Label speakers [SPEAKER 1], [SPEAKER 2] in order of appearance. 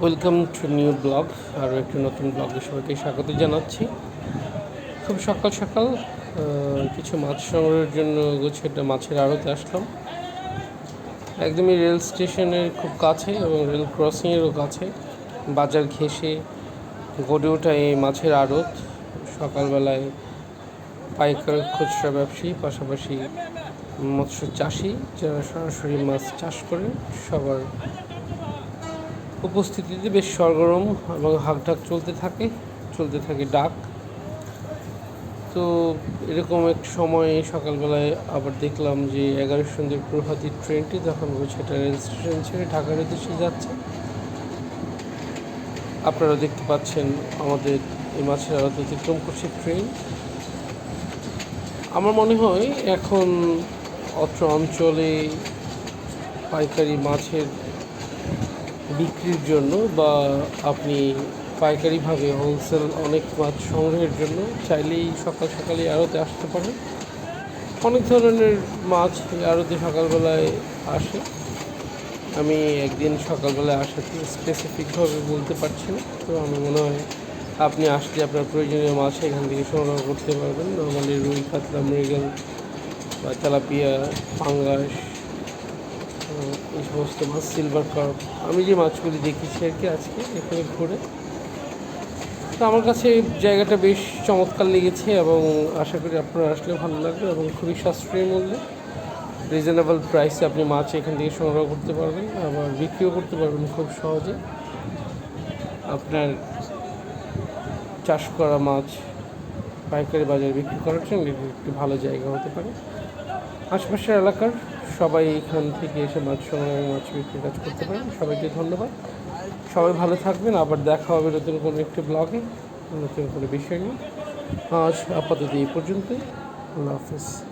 [SPEAKER 1] Welcome to new blog আরও একটি নতুন ব্লগে সবাইকে স্বাগত জানাচ্ছি। খুব সকাল সকাল কিছু মাছ সংগ্রহের জন্য গোছেটা মাছের আড়তে আসলাম। একদমই রেল স্টেশনের খুব কাছে এবং রেল ক্রসিংয়েরও কাছে। বাজার ঘেঁষে গড়ে ওঠা এই মাছের আড়ত। সকালবেলায় পাইকার, খুচরা ব্যবসায়ী, পাশাপাশি মৎস্য চাষি যারা সরাসরি মাছ চাষ করে, সবার উপস্থিতিতে বেশ সরগরম এবং হাঁকঢাক চলতে থাকে চলতে থাকে ডাক। তো এরকম এক সময় সকালবেলায় আবার দেখলাম যে এগারো সন্ধ্যের প্রভাতী ট্রেনটি যখন সেটা রেল স্টেশন ছেড়ে ঢাকার উদ্দেশ্যে যাচ্ছে। আপনারা দেখতে পাচ্ছেন আমাদের এই মাছের আড়ত অতিক্রম করছে ট্রেন। আমার মনে হয় এখন অত্র অঞ্চলে পাইকারি মাছের বিক্রির জন্য বা আপনি পাইকারিভাবে হোলসেল অনেক মাছ সংগ্রহের জন্য চাইলেই সকাল সকালে আড়তে আসতে পারেন। অনেক ধরনের মাছ আড়তে সকালবেলায় আসে। আমি একদিন সকালবেলায় আসাতে স্পেসিফিকভাবে বলতে পারছি না, তো আমার মনে হয় আপনি আসলে আপনার প্রয়োজনীয় মাছ এখান থেকে সংগ্রহ করতে পারবেন। নর্মালি রুই কাতলা মৃগেল বা তেলাপিয়া, পাঙ্গাস এই সমস্ত মাছ সিলভার কার্প আমি যে মাছগুলি দেখেছি আর কি আজকে এখানে ঘুরে। তো আমার কাছে জায়গাটা বেশ চমৎকার লেগেছে এবং আশা করি আপনারা আসলে ভালো লাগবে এবং খুবই সাশ্রয়ী মূল্যে। রিজনেবল প্রাইসে আপনি মাছ এখান থেকে সংগ্রহ করতে পারবেন, আবার বিক্রিও করতে পারবেন খুব সহজে। আপনার চাষ করা মাছ পাইকারি বাজারে বিক্রি করার জন্য একটি ভালো জায়গা হতে পারে। আশপাশের এলাকার সবাই এখান থেকে এসে মাছ সংগ্রহ মাছ বিক্রির কাজ করতে পারেন। সবাইকে ধন্যবাদ। সবাই ভালো থাকবেন। আবার দেখা হবে নতুন কোনো একটি ব্লগে নতুন কোনো বিষয় নিয়ে। আজ আপাতত এই পর্যন্তই। আল্লাহ হাফিজ।